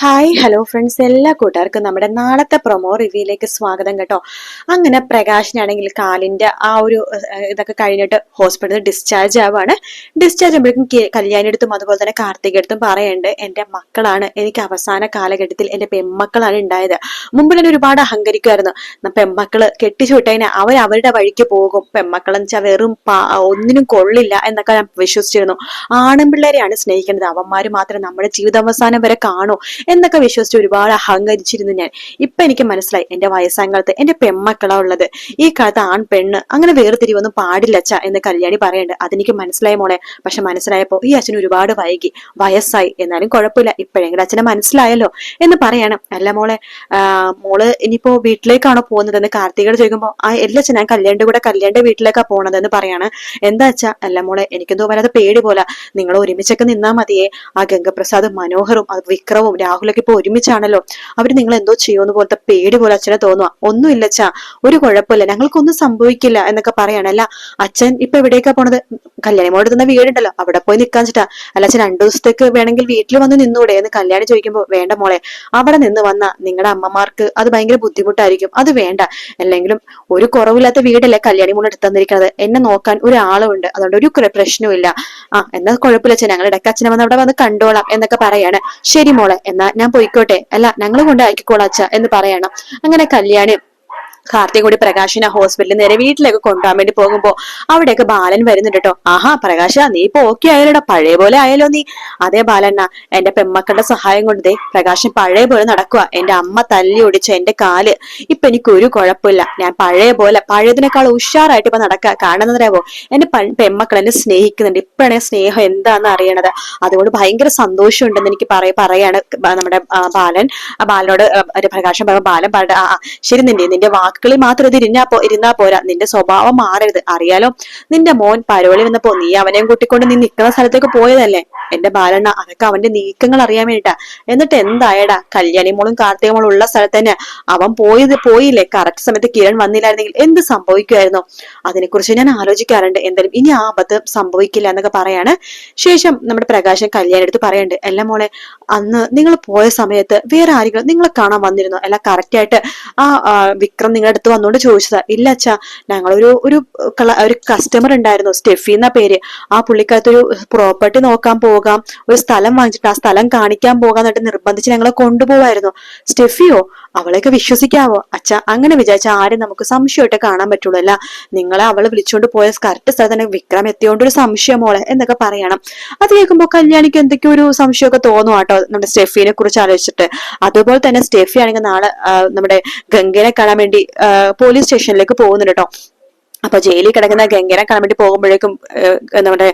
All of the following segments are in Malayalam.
ഹായ് ഹലോ ഫ്രണ്ട്സ് എല്ലാ കൂട്ടുകാർക്കും നമ്മുടെ നാളത്തെ പ്രൊമോ റിവ്യൂയിലേക്ക് സ്വാഗതം കേട്ടോ. അങ്ങനെ പ്രകാശിനാണെങ്കിൽ കാലിന്റെ ആ ഒരു ഇതൊക്കെ കഴിഞ്ഞിട്ട് ഹോസ്പിറ്റലിൽ ഡിസ്ചാർജ് ആവാണ്. ഡിസ്ചാർജ് ആകുമ്പോഴേക്കും കല്യാണി എടുത്തും അതുപോലെ തന്നെ കാർത്തിക എടുത്തും പറയുന്നുണ്ട് എന്റെ മക്കളാണ്. എനിക്ക് അവസാന കാലഘട്ടത്തിൽ എന്റെ പെമ്മക്കളാണ് ഉണ്ടായത്. മുമ്പിൽ തന്നെ ഒരുപാട് അഹങ്കരിക്കുമായിരുന്നു പെൺമക്കൾ കെട്ടിച്ചു വിട്ടതിന് അവർ അവരുടെ വഴിക്ക് പോകും. പെൺമക്കളെന്ന് വെച്ചാൽ വെറും ഒന്നിനും കൊള്ളില്ല എന്നൊക്കെ ഞാൻ വിശ്വസിച്ചിരുന്നു. ആണുമ്പിള്ളേരെയാണ് സ്നേഹിക്കേണ്ടത് അവന്മാർ മാത്രം നമ്മുടെ ജീവിതാവസാനം വരെ കാണൂ. എന്നൊക്കെ വിശ്വസിച്ച് ഒരുപാട് അഹങ്കരിച്ചിരുന്നു ഞാൻ. ഇപ്പൊ എനിക്ക് മനസ്സിലായി എന്റെ വയസ്സാങ്കാലത്ത് എന്റെ പെമ്മക്കളാ ഉള്ളത് ഈ കാലത്ത് ആൺ പെണ്ണ് അങ്ങനെ വേർതിരിവൊന്നും പാടില്ല അച്ഛ എന്ന് കല്യാണി പറയണ്ട്. അതെനിക്ക് മനസ്സിലായ മോളെ. പക്ഷെ മനസ്സിലായപ്പോ ഈ അച്ഛൻ ഒരുപാട് വൈകി. വയസ്സായി. എന്നാലും കുഴപ്പമില്ല. ഇപ്പോഴെങ്കിലും അച്ഛനെ മനസ്സിലായല്ലോ എന്ന് പറയാണ്. അല്ല മോളെ മോൾ ഇനിയിപ്പോ വീട്ടിലേക്കാണോ പോകുന്നത് എന്ന് കാർത്തികയോട് ചോദിക്കുമ്പോ ആ എല്ലാ അച്ഛൻ ഞാൻ കല്യാണിന്റെ കൂടെ കല്യാണിന്റെ വീട്ടിലേക്കാ പോണത് എന്ന് പറയാണ്. എന്താ അച്ഛാ? അല്ല മോളെ എനിക്കെന്തോ വരാതെ പേടി പോലെ. നിങ്ങൾ ഒരുമിച്ചൊക്കെ നിന്നാ മതിയേ. ആ ഗംഗപ്രസാദും മനോഹറും വിക്രവും വിക്രവും രാഹുലൊക്കെ ഇപ്പൊ ഒരുമിച്ചാണല്ലോ. അവർ നിങ്ങൾ എന്തോ ചെയ്യുമെന്ന് പോലത്തെ പേടി പോലെ അച്ഛനെ തോന്നുക ഒന്നുമില്ല അച്ഛാ. ഒരു കുഴപ്പമില്ല. ഞങ്ങൾക്കൊന്നും സംഭവിക്കില്ല എന്നൊക്കെ പറയണല്ല. അച്ഛൻ ഇപ്പൊ എവിടേക്കാ പോണത്? കല്യാണി മോട് തന്ന വീടുണ്ടല്ലോ. അവിടെ പോയി നിക്കാൻ വെച്ചിട്ടാ. അല്ല അച്ഛൻ രണ്ടു ദിവസത്തേക്ക് വേണമെങ്കിൽ വീട്ടിൽ വന്ന് നിന്നൂടെ എന്ന് കല്യാണി ചോദിക്കുമ്പോൾ വേണ്ട മോളെ. അവിടെ നിന്ന് വന്ന നിങ്ങളുടെ അമ്മമാർക്ക് അത് ഭയങ്കര ബുദ്ധിമുട്ടായിരിക്കും. അത് വേണ്ട. അല്ലെങ്കിലും ഒരു കുറവില്ലാത്ത വീടല്ലേ കല്യാണി മോളെ എടുത്തു തന്നിരിക്കുന്നത് എന്നെ നോക്കാൻ ഒരാളുണ്ട്. അതുകൊണ്ട് ഒരു പ്രശ്നവും ഇല്ല ആ എന്നാ കുഴപ്പമില്ല അച്ഛൻ ഞങ്ങൾ ഇടയ്ക്ക് അച്ഛനെ വന്ന് അവിടെ വന്ന് കണ്ടോളാം എന്നൊക്കെ പറയാണ്. ശരി മോളെ. എന്നാ ഞാൻ പോയിക്കോട്ടെ. അല്ല ഞങ്ങൾ കൊണ്ട് ആക്കിക്കോളാം എന്ന് പറയണം. അങ്ങനെ കല്യാണി കാർത്തിക കൂടി പ്രകാശിനെ ഹോസ്പിറ്റലിൽ നേരെ വീട്ടിലേക്ക് കൊണ്ടുപോകാൻ വേണ്ടി പോകുമ്പോ അവിടെയൊക്കെ ബാലൻ വരുന്നുണ്ട് കേട്ടോ. ആഹാ പ്രകാശ നീ ഇപ്പൊ ഓക്കെ ആയാലോടാ. പഴയ പോലെ ആയാലോ നീ? അതേ ബാലണ്ണ എന്റെ പെമ്മക്കളുടെ സഹായം കൊണ്ട് ദേ പ്രകാശൻ പഴയ പോലെ നടക്കുക എന്റെ അമ്മ തല്ലി ഒടിച്ച എന്റെ കാൽ. ഇപ്പൊ എനിക്ക് ഒരു കുഴപ്പമില്ല. ഞാൻ പഴയ പോലെ പഴയതിനേക്കാൾ ഉഷാറായിട്ട് ഇപ്പൊ നടക്കുക കാണുന്നതറിയാവോ എന്റെ പ- പെമ്മക്കൾ എന്നെ സ്നേഹിക്കുന്നുണ്ട്. ഇപ്പോഴാണ് സ്നേഹം എന്താണെന്ന് അറിയണത്. അതുകൊണ്ട് ഭയങ്കര സന്തോഷമുണ്ടെന്ന് എനിക്ക് പറയ പറയാണ് നമ്മുടെ ബാലൻ. ബാലനോട് പ്രകാശം പറയുമ്പോൾ ബാലൻ ശരി നിന്റെ നിന്റെ വാക്കുകളിൽ മാത്രം ഇരുന്നാ പോ ഇരുന്നാ പോരാ. നിന്റെ സ്വഭാവം മാറരുത്. അറിയാലോ? നിന്റെ മോൻ പരോളി വന്നപ്പോ നീ അവനെയും കൂട്ടിക്കൊണ്ട് നീ നിൽക്കുന്ന സ്ഥലത്തേക്ക് പോയതല്ലേ? എന്റെ ബാലണ്ണ അതൊക്കെ അവന്റെ നീക്കങ്ങൾ അറിയാൻ വേണ്ടിട്ടാ. എന്നിട്ട് എന്തായടാ? കല്യാണി മോളും കാർത്തിക മോളും ഉള്ള സ്ഥലത്ത് തന്നെ അവൻ പോയത് പോയില്ലേ? കറക്റ്റ് സമയത്ത് കിരൺ വന്നില്ലായിരുന്നെങ്കിൽ എന്ത് സംഭവിക്കുമായിരുന്നു അതിനെക്കുറിച്ച് ഞാൻ ആലോചിക്കാറുണ്ട്. എന്തായാലും ഇനി ആ അബദ്ധം സംഭവിക്കില്ല എന്നൊക്കെ പറയാണ്. ശേഷം നമ്മുടെ പ്രകാശൻ കല്യാണി എടുത്ത് പറയുന്നുണ്ട്. അല്ല മോളെ അന്ന് നിങ്ങൾ പോയ സമയത്ത് വേറെ ആരെങ്കിലും നിങ്ങളെ കാണാൻ വന്നിരുന്നോ? അല്ല കറക്റ്റ് ആയിട്ട് ആ, വിക്രം നിങ്ങളുടെ അടുത്ത് വന്നുകൊണ്ട് ചോദിച്ചതാ ഇല്ല അച്ഛാ ഞങ്ങളൊരു ഒരു ഒരു കസ്റ്റമർ ഉണ്ടായിരുന്നു സ്റ്റെഫി എന്ന പേര്. ആ പുള്ളിക്കകത്ത് ഒരു പ്രോപ്പർട്ടി നോക്കാൻ പോകാം ഒരു സ്ഥലം വാങ്ങിച്ചിട്ട് ആ സ്ഥലം കാണിക്കാൻ പോകാൻ എന്നിട്ട് നിർബന്ധിച്ച് ഞങ്ങളെ കൊണ്ടുപോവായിരുന്നു. സ്റ്റെഫിയോ അവളെയൊക്കെ വിശ്വസിക്കാവോ? അച്ഛ അങ്ങനെ വിചാരിച്ച ആരും നമുക്ക് സംശയമായിട്ട് കാണാൻ പറ്റുള്ളൂ. അല്ല നിങ്ങളെ അവൾ വിളിച്ചുകൊണ്ട് പോയ കറക്റ്റ് സ്ഥലത്ത് തന്നെ വിക്രം എത്തിയോണ്ട് ഒരു സംശയം മോളെ എന്നൊക്കെ പറയണം. അത് കേൾക്കുമ്പോൾ കല്യാണിക്ക് എന്തൊക്കെയോ ഒരു സംശയമൊക്കെ തോന്നും കേട്ടോ നമ്മുടെ സ്റ്റെഫിനെ കുറിച്ച് ആലോചിച്ചിട്ട്. അതുപോലെ തന്നെ സ്റ്റെഫി ആണെങ്കിൽ നാളെ നമ്മുടെ ഗംഗനെ കാണാൻ വേണ്ടി പോലീസ് സ്റ്റേഷനിലേക്ക് പോകുന്നുണ്ട് കേട്ടോ അപ്പൊ ജയിലിൽ കിടക്കുന്ന ഗംഗനെ കാണാൻ വേണ്ടി പോകുമ്പോഴേക്കും നമ്മുടെ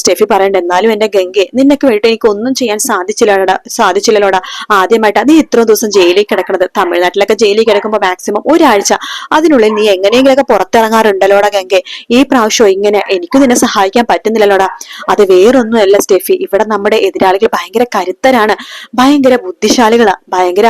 സ്റ്റെഫി പറയണ്ട എന്നാലും എന്റെ ഗംഗെ നിനക്ക് വേണ്ടി എനിക്ക് ഒന്നും ചെയ്യാൻ സാധിച്ചില്ലടാ സാധിച്ചില്ലല്ലോടാ. ആദ്യമായിട്ട് അത് ഇത്ര ദിവസം ജയിലിൽ കിടക്കണത്. തമിഴ്നാട്ടിലൊക്കെ ജയിലിൽ കിടക്കുമ്പോൾ മാക്സിമം ഒരാഴ്ച അതിനുള്ളിൽ നീ എങ്ങനെയെങ്കിലൊക്കെ പുറത്തിറങ്ങാറുണ്ടല്ലോടാ ഗംഗെ. ഈ പ്രാവശ്യം ഇങ്ങനെ എനിക്ക് നിന്നെ സഹായിക്കാൻ പറ്റുന്നില്ലല്ലോടാ. അത് വേറൊന്നുമല്ല സ്റ്റെഫി. ഇവിടെ നമ്മുടെ എതിരാളികൾ ഭയങ്കര കരുത്തരാണ് ഭയങ്കര ബുദ്ധിശാലികളാ ഭയങ്കര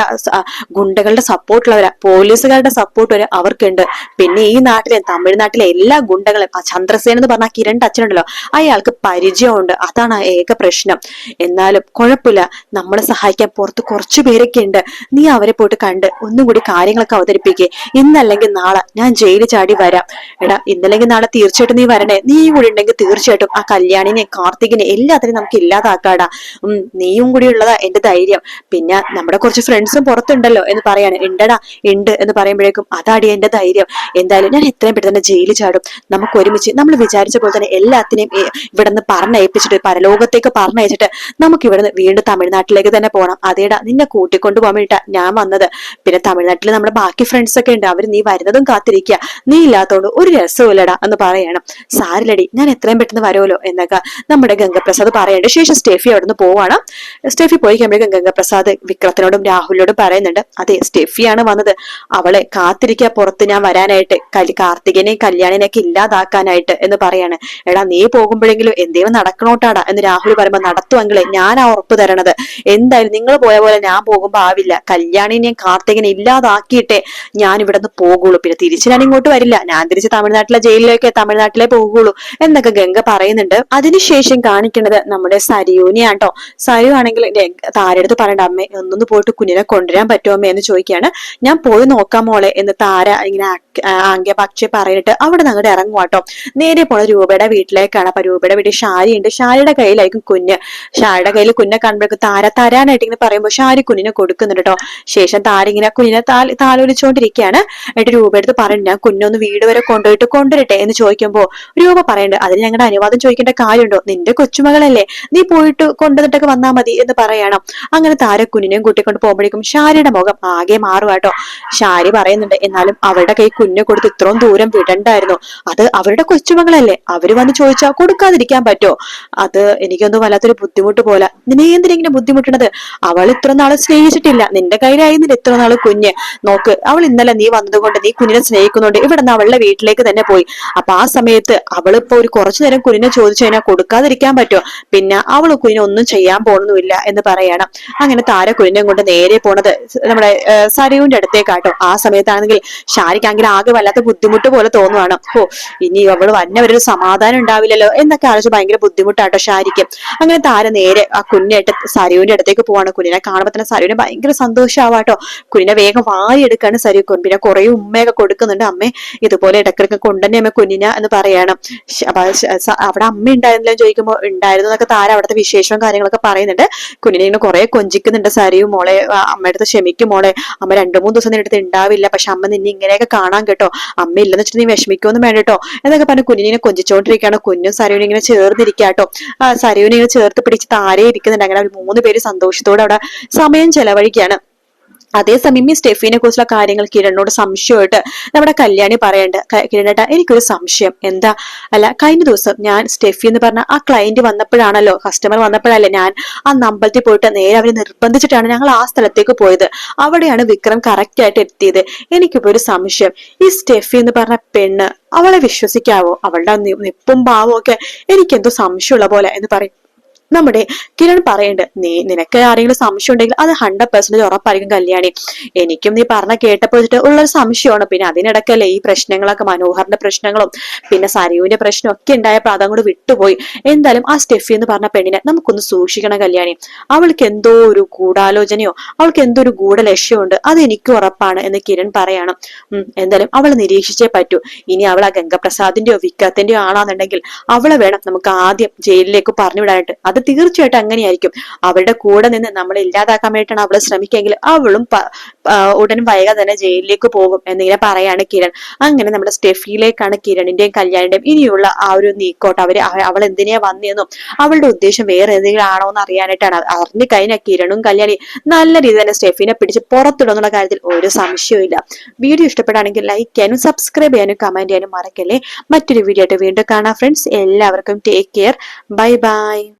ഗുണ്ടകളുടെ സപ്പോർട്ടുള്ളവരാ പോലീസുകാരുടെ സപ്പോർട്ട് വരെ അവർക്കുണ്ട്. പിന്നെ ഈ നാട്ടിലെ തമിഴ്നാട്ടിലെ എല്ലാ ഗുണ്ടകളും ആ ചന്ദ്രസേന എന്ന് പറഞ്ഞ കിരൺ അച്ഛനുണ്ടല്ലോ അയാൾക്ക് പരിചയമുണ്ട്. അതാണ് ഏക പ്രശ്നം. എന്നാലും കുഴപ്പമില്ല. നമ്മളെ സഹായിക്കാൻ പുറത്ത് കുറച്ചു പേരൊക്കെ ഉണ്ട്. നീ അവരെ പോയിട്ട് കണ്ട് ഒന്നും കൂടി കാര്യങ്ങളൊക്കെ അവതരിപ്പിക്കേ. ഇന്നല്ലെങ്കിൽ നാളെ ഞാൻ ജയിലിൽ ചാടി വരാം. എടാ ഇന്നല്ലെങ്കിൽ നാളെ തീർച്ചയായിട്ടും നീ വരണേ. നീ കൂടി ഉണ്ടെങ്കിൽ തീർച്ചയായിട്ടും ആ കല്യാണിനെ കാർത്തികിനെ എല്ലാത്തിനും നമുക്ക് ഇല്ലാതാക്കാടാ. ഉം നീയും കൂടി ഉള്ളതാ എന്റെ ധൈര്യം. പിന്നെ നമ്മുടെ കുറച്ച് ഫ്രണ്ട്സും പുറത്തുണ്ടല്ലോ എന്ന് പറയാണ്. ഉണ്ടടാ ഉണ്ട് എന്ന് പറയുമ്പോഴേക്കും അതാടി എന്റെ ധൈര്യം. എന്തായാലും ഞാൻ എത്രയും പെട്ടെന്ന് ജയിലിൽ ചാടും. നമുക്ക് ഒരുമിച്ച് നമ്മൾ വിചാരിച്ച പോലെ തന്നെ എല്ലാത്തിനെയും ഇവിടുന്ന് പറഞ്ഞയപ്പിച്ചിട്ട് പരലോകത്തേക്ക് പറഞ്ഞയച്ചിട്ട് നമുക്ക് ഇവിടുന്ന് വീണ്ടും തമിഴ്നാട്ടിലേക്ക് തന്നെ പോകണം അതേടാ നിന്നെ കൂട്ടിക്കൊണ്ടു പോകാൻ വേണ്ടിട്ടാ ഞാൻ വന്നത്. പിന്നെ തമിഴ്നാട്ടിൽ നമ്മുടെ ബാക്കി ഫ്രണ്ട്സ് ഒക്കെ ഉണ്ട്. അവർ നീ വരുന്നതും കാത്തിരിക്കുക. നീ ഇല്ലാത്തതുകൊണ്ട് ഒരു രസമില്ലടാ എന്ന് പറയണം. സാരിലടി ഞാൻ എത്രയും പെട്ടെന്ന് വരുമല്ലോ എന്നൊക്കെ നമ്മുടെ ഗംഗപ്രസാദ് പറയേണ്ട. ശേഷം സ്റ്റെഫി അവിടുന്ന് പോവാണ്. സ്റ്റെഫി പോയി കഴിയുമ്പോഴേക്കും ഗംഗപ്രസാദ് വിക്രത്തിനോടും രാഹുലിനോടും പറയുന്നുണ്ട്. അതെ സ്റ്റെഫിയാണ് വന്നത്. അവളെ കാത്തിരിക്കുക പുറത്ത് ഞാൻ വരാനായിട്ട്. കാർത്തികനെയും കല്യാണിനെയൊക്കെ ഇല്ലാതാക്കാനായിട്ട് എന്ന് പറയാണ്. എടാ നീ പോകുമ്പോഴെങ്കിലും എന്തേലും നടക്കണോട്ടാടാ എന്ന് രാഹുൽ പറയുമ്പോ നടത്തുവെങ്കിലേ ഞാൻ ആ ഉറപ്പ് തരണത്. എന്തായാലും നിങ്ങൾ പോയ പോലെ ഞാൻ പോകുമ്പോ ആവില്ല. കല്യാണിനെയും കാർത്തികനെ ഇല്ലാതാക്കിയിട്ടേ ഞാൻ ഇവിടെ നിന്ന് പോകുള്ളൂ. പിന്നെ തിരിച്ച് ഞാൻ ഇങ്ങോട്ട് വരില്ല. ഞാൻ തിരിച്ച് തമിഴ്നാട്ടിലെ ജയിലിലേക്ക് തമിഴ്നാട്ടിലേ പോകുള്ളൂ എന്നൊക്കെ ഗംഗ പറയുന്നുണ്ട്. അതിനുശേഷം കാണിക്കുന്നത് നമ്മുടെ സരിയൂനെയാണ് കേട്ടോ സരു ആണെങ്കിൽ താരടുത്ത് പറയേണ്ട അമ്മ ഒന്നൊന്ന് പോയിട്ട് കുഞ്ഞിനെ കൊണ്ടുവരാൻ പറ്റുമോ അമ്മ? എന്ന് ചോദിക്കുകയാണ്. ഞാൻ പോയി നോക്കാം മോളെ എന്ന് താര ഇങ്ങനെ ആംഗ്യ പക്ഷെ പറഞ്ഞിട്ട് അവിടെ നിന്ന് അങ്ങോട്ട് ഇറങ്ങുവാട്ടോ നേരെ പോണ രൂപയുടെ വീട്ടിലേക്കാണ് അപ്പൊ രൂപയുടെ വീട്ടിൽ ഷാരി ഉണ്ട് ഷാരിയുടെ കയ്യിലായിരിക്കും കുഞ്ഞ്. ഷാരിയുടെ കയ്യിൽ കുഞ്ഞെ കാണുമ്പോഴേക്കും താര തരാനായിട്ട് ഇങ്ങനെ പറയുമ്പോൾ ഷാരി കുഞ്ഞിനെ കൊടുക്കുന്നുണ്ട് കേട്ടോ ശേഷം താര ഇങ്ങനെ കുഞ്ഞിനെ താലോലിച്ചുകൊണ്ടിരിക്കുകയാണ് എന്നിട്ട് രൂപ എടുത്ത് പറയുന്നുണ്ട് ഞാൻ കുഞ്ഞൊന്ന് വീട് വരെ കൊണ്ടുപോയിട്ട് കൊണ്ടുവരട്ടെ? എന്ന് ചോദിക്കുമ്പോൾ രൂപ പറയുന്നുണ്ട് അതിന് ഞങ്ങളുടെ അനുവാദം ചോദിക്കേണ്ട കാര്യമുണ്ടോ? നിന്റെ കൊച്ചുമകളല്ലേ. നീ പോയിട്ട് കൊണ്ടുവന്നിട്ടൊക്കെ വന്നാൽ മതി എന്ന് പറയണം. അങ്ങനെ താര കുഞ്ഞിനെയും കൂട്ടിക്കൊണ്ട് പോകുമ്പോഴേക്കും ഷാരിയുടെ മുഖം ആകെ മാറുവാട്ടോ ഷാരി പറയുന്നുണ്ട് എന്നാലും അവരുടെ കൈ കുഞ്ഞെ കൊടുത്ത് ഇത്രയും ദൂരം വിടണ്ടായിരുന്നു അത് അവരുടെ കൊച്ചുമകളല്ലേ. അവർ വന്ന് ചോദിച്ചാൽ കൊടുക്കാതിരിക്കാൻ പറ്റോ? അത് എനിക്കൊന്നും വല്ലാത്തൊരു ബുദ്ധിമുട്ട് പോലെ. നിന്നെ ഇങ്ങനെ ബുദ്ധിമുട്ടണത്? അവൾ ഇത്ര നാൾ സ്നേഹിച്ചിട്ടില്ല. നിന്റെ കയ്യിലായിരുന്നില്ല ഇത്ര നാൾ കുഞ്ഞ്. നോക്ക് അവൾ ഇന്നലെ നീ വന്നതുകൊണ്ട് നീ കുഞ്ഞിനെ സ്നേഹിക്കുന്നുണ്ട്. ഇവിടെ നിന്ന് അവളുടെ വീട്ടിലേക്ക് തന്നെ പോയി. അപ്പൊ ആ സമയത്ത് അവളിപ്പോ ഒരു കുറച്ചു നേരം കുഞ്ഞിനെ ചോദിച്ചു കഴിഞ്ഞാൽ കൊടുക്കാതിരിക്കാൻ പറ്റുമോ പിന്നെ അവൾ കുഞ്ഞിനെ ഒന്നും ചെയ്യാൻ പോണൊന്നുമില്ല എന്ന് പറയണം. അങ്ങനെ താര കുഞ്ഞിനെ കൊണ്ട് നേരെ പോണത് നമ്മുടെ സരയുവിന്റെ അടുത്തേക്കാട്ടോ. ആ സമയത്താണെങ്കിൽ ഷാരിക്കാണെങ്കിൽ ആകെ വല്ലാത്ത ബുദ്ധിമുട്ട് പോലെ തോന്നുവാണ്. ഓ ഇനി അവൾ വന്നവരൊരു സമാധാനം ഉണ്ടാവില്ലല്ലോ എന്നൊക്കെ ആലോചിച്ച് ഭയങ്കര ബുദ്ധിമുട്ടാട്ടോ ഷാരിക്ക് അങ്ങനെ താര നേരെ ആ കുഞ്ഞായിട്ട് സരുവിന്റെ അടുത്തേക്ക് പോവാണ്. കുഞ്ഞിനെ കാണുമ്പോൾ തന്നെ സരുവിന് ഭയങ്കര സന്തോഷമാവാട്ടോ കുഞ്ഞിനെ വേഗം വാരിയെടുക്കാണ് സരയു പിന്നെ കുറെ ഉമ്മയൊക്കെ കൊടുക്കുന്നുണ്ട്. അമ്മേ ഇതുപോലെ ഇടക്കിടക്ക് കൊണ്ടുതന്നെ അമ്മ കുഞ്ഞിന എന്ന് പറയണം. അവിടെ അമ്മ ഉണ്ടായിരുന്നില്ല ചോദിക്കുമ്പോൾ ഉണ്ടായിരുന്നു എന്നൊക്കെ താര അവിടുത്തെ വിശേഷവും കാര്യങ്ങളൊക്കെ പറയുന്നുണ്ട്. കുഞ്ഞിനെ ഇങ്ങനെ കുറെ കൊഞ്ചിക്കുന്നുണ്ട് സരിയും മോളെ. അമ്മയുടെ ക്ഷമിക്കും മോളെ. അമ്മ രണ്ടു മൂന്ന് ദിവസം നിന്റെ അടുത്ത് ഉണ്ടാവില്ല. പക്ഷെ അമ്മ നിന്നെ ഇങ്ങനെയൊക്കെ കാണാൻ കേട്ടോ. അമ്മ ഇല്ലെന്ന് വെച്ചിട്ട് നീ വിഷമിക്കൊന്നും വേണ്ട കേട്ടോ എന്നൊക്കെ പറഞ്ഞ് കുഞ്ഞിനെ കൊഞ്ചിച്ചോണ്ടിരിക്കുകയാണ്. കുഞ്ഞും സരയുനും ഇങ്ങനെ ചേർന്നിരിക്കാട്ടോ ആ സരയുനെ ഇങ്ങനെ ചേർത്ത് പിടിച്ച് താരെ ഇരിക്കുന്നുണ്ട്. അങ്ങനെ മൂന്ന് പേര് സന്തോഷത്തോടെ അവിടെ സമയം ചെലവഴിക്കുകയാണ്. അതേസമയം ഈ സ്റ്റെഫിനെ കുറിച്ചുള്ള കാര്യങ്ങൾ കിരണിനോട് സംശയമായിട്ട് നമ്മുടെ കല്യാണി പറയണ്ട. കിരണേട്ട എനിക്കൊരു സംശയം. എന്താ? അല്ല കഴിഞ്ഞ ദിവസം ഞാൻ സ്റ്റെഫി എന്ന് പറഞ്ഞ ആ ക്ലയന്റ് വന്നപ്പോഴാണല്ലോ കസ്റ്റമർ വന്നപ്പോഴല്ലേ ഞാൻ ആ നമ്പലത്തിൽ പോയിട്ട് നേരെ അവരെ നിർബന്ധിച്ചിട്ടാണ് ഞങ്ങൾ ആ സ്ഥലത്തേക്ക് പോയത്. അവിടെയാണ് വിക്രം കറക്റ്റ് ആയിട്ട് എത്തിയത്. എനിക്കിപ്പോ ഒരു സംശയം. ഈ സ്റ്റെഫി എന്ന് പറഞ്ഞ പെണ്ണ് അവളെ വിശ്വസിക്കാവോ? അവളുടെ നിപ്പും ഭാവവും ഒക്കെ എനിക്കെന്തോ സംശയമുള്ള പോലെ എന്ന് പറയും. നമ്മുടെ കിരൺ പറയുന്നുണ്ട് നീ നിനക്ക് ആരെങ്കിലും സംശയം ഉണ്ടെങ്കിൽ അത് ഹൺഡ്രഡ് പെർസെന്റേജ് ഉറപ്പായിരിക്കും കല്യാണി. എനിക്കും നീ പറഞ്ഞ കേട്ടപ്പോൾ ഉള്ളൊരു സംശയമാണ്. പിന്നെ അതിനിടക്കല്ലേ ഈ പ്രശ്നങ്ങളൊക്കെ മനോഹറിന്റെ പ്രശ്നങ്ങളും പിന്നെ സരയുവിന്റെ പ്രശ്നം ഒക്കെ ഉണ്ടായപ്പോൾ അതങ്ങോട്ട് വിട്ടുപോയി. എന്തായാലും ആ സ്റ്റെഫി എന്ന് പറഞ്ഞ പെണ്ണിനെ നമുക്കൊന്ന് സൂക്ഷിക്കണം കല്യാണി. അവൾക്ക് എന്തോ ഒരു ഗൂഢാലോചനയോ അവൾക്ക് എന്തോ ഒരു ഗൂഢ ലക്ഷ്യമുണ്ട് അത് എനിക്ക് ഉറപ്പാണ് എന്ന് കിരൺ പറയാണ്. എന്തായാലും അവൾ നിരീക്ഷിച്ചേ പറ്റൂ. ഇനി അവൾ ആ ഗംഗപ്രസാദിന്റെയോ വിക്കത്തിന്റെയോ ആണാന്നുണ്ടെങ്കിൽ അവളെ വേണം നമുക്ക് ആദ്യം ജയിലിലേക്ക് പറഞ്ഞു വിടാനായിട്ട് അത് തീർച്ചയായിട്ടും അങ്ങനെയായിരിക്കും. അവരുടെ കൂടെ നിന്ന് നമ്മളെ ഇല്ലാതാക്കാൻ വേണ്ടിയിട്ടാണ് അവളെ ശ്രമിക്കുകയെങ്കിൽ അവളും ഉടൻ വൈകാതെ തന്നെ ജയിലിലേക്ക് പോകും എന്നിങ്ങനെ പറയാണ് കിരൺ. അങ്ങനെ നമ്മുടെ സ്റ്റെഫിയിലേക്കാണ് കിരണിന്റെയും കല്യാണിന്റെയും ഇനിയുള്ള ആ ഒരു നീക്കോട്ട്. അവർ അവൾ എന്തിനാ വന്നതെന്നും അവളുടെ ഉദ്ദേശം വേറെ എന്തെങ്കിലും ആണോ എന്ന് അറിയാനായിട്ടാണ് അറിഞ്ഞു കഴിഞ്ഞാൽ കിരണും കല്യാണി നല്ല രീതിയിൽ തന്നെ സ്റ്റെഫിനെ പിടിച്ച് പുറത്തിടുന്നുള്ള കാര്യത്തിൽ ഒരു സംശയവും ഇല്ല. വീഡിയോ ഇഷ്ടപ്പെടുകയാണെങ്കിൽ ലൈക്ക് ചെയ്യാനും സബ്സ്ക്രൈബ് ചെയ്യാനും കമന്റ് ചെയ്യാനും മറക്കല്ലേ. മറ്റൊരു വീഡിയോ ആയിട്ട് വീണ്ടും കാണാം ഫ്രണ്ട്സ് എല്ലാവർക്കും ടേക്ക് കെയർ ബൈ ബൈ